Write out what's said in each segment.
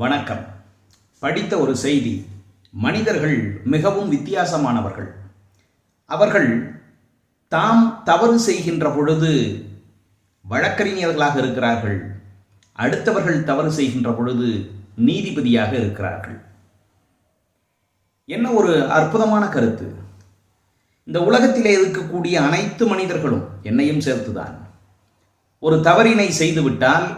வணக்கம். படித்த ஒரு செய்தி மனிதர்கள் மிகவும் வித்தியாசமானவர்கள். அவர்கள் தாம் தவறு செய்கின்ற பொழுது வழக்கறிஞர்களாக இருக்கிறார்கள். அடுத்தவர்கள் தவறு செய்கின்ற பொழுது நீதிபதியாக இருக்கிறார்கள். என்ன ஒரு அற்புதமான கருத்து. இந்த உலகத்திலே இருக்கக்கூடிய அனைத்து மனிதர்களும் என்னையும் சேர்த்துதான். ஒரு தவறினை செய்துவிட்டால்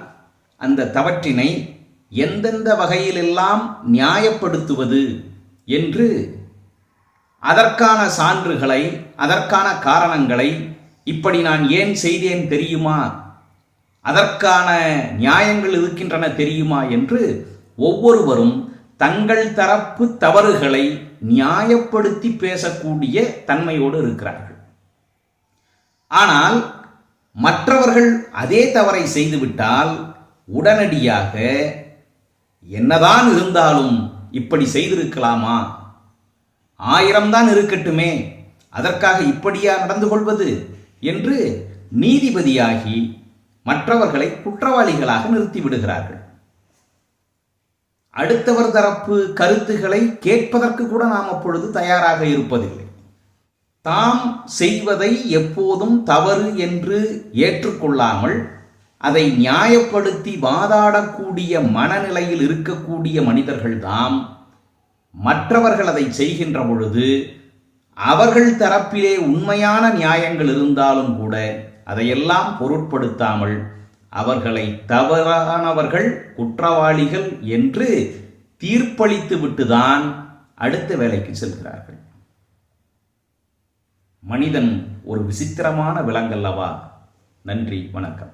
அந்த தவற்றினை எந்தெந்த வகையிலெல்லாம் நியாயப்படுத்துவது என்று அதற்கான சான்றுகளை அதற்கான காரணங்களை இப்படி நான் ஏன் செய்தேன் தெரியுமா? அதற்கான நியாயங்கள் இருக்கின்றன தெரியுமா என்று ஒவ்வொருவரும் தங்கள் தரப்பு தவறுகளை நியாயப்படுத்தி பேசக்கூடிய தன்மையோடு இருக்கிறார்கள். ஆனால் மற்றவர்கள் அதே தவறை செய்துவிட்டால் உடனடியாக என்னதான் இருந்தாலும் இப்படி செய்திருக்கலாமா? ஆயிரம்தான் இருக்கட்டுமே அதற்காக இப்படியா நடந்து கொள்வது? என்று நீதிபதியாகி மற்றவர்களை குற்றவாளிகளாக நிறுத்திவிடுகிறார்கள் அடுத்தவர் தரப்பு கருத்துக்களை கேட்பதற்கு கூட நாம் அப்பொழுது தயாராக இருப்பதில்லை. தாம் செய்வதை எப்போதும் தவறு என்று ஏற்றுக்கொள்ளாமல் அதை நியாயப்படுத்தி வாதாடக்கூடிய மனநிலையில் இருக்கக்கூடிய மனிதர்கள்தாம். மற்றவர்கள் அதை செய்கின்ற பொழுது அவர்கள் தரப்பிலே உண்மையான நியாயங்கள் இருந்தாலும் கூட அதையெல்லாம் பொருட்படுத்தாமல் அவர்களை தவறானவர்கள் குற்றவாளிகள் என்று தீர்ப்பளித்து விட்டுதான் அடுத்த வேலைக்கு செல்கிறார்கள். மனிதன் ஒரு விசித்திரமான விலங்கல்லவா? நன்றி வணக்கம்.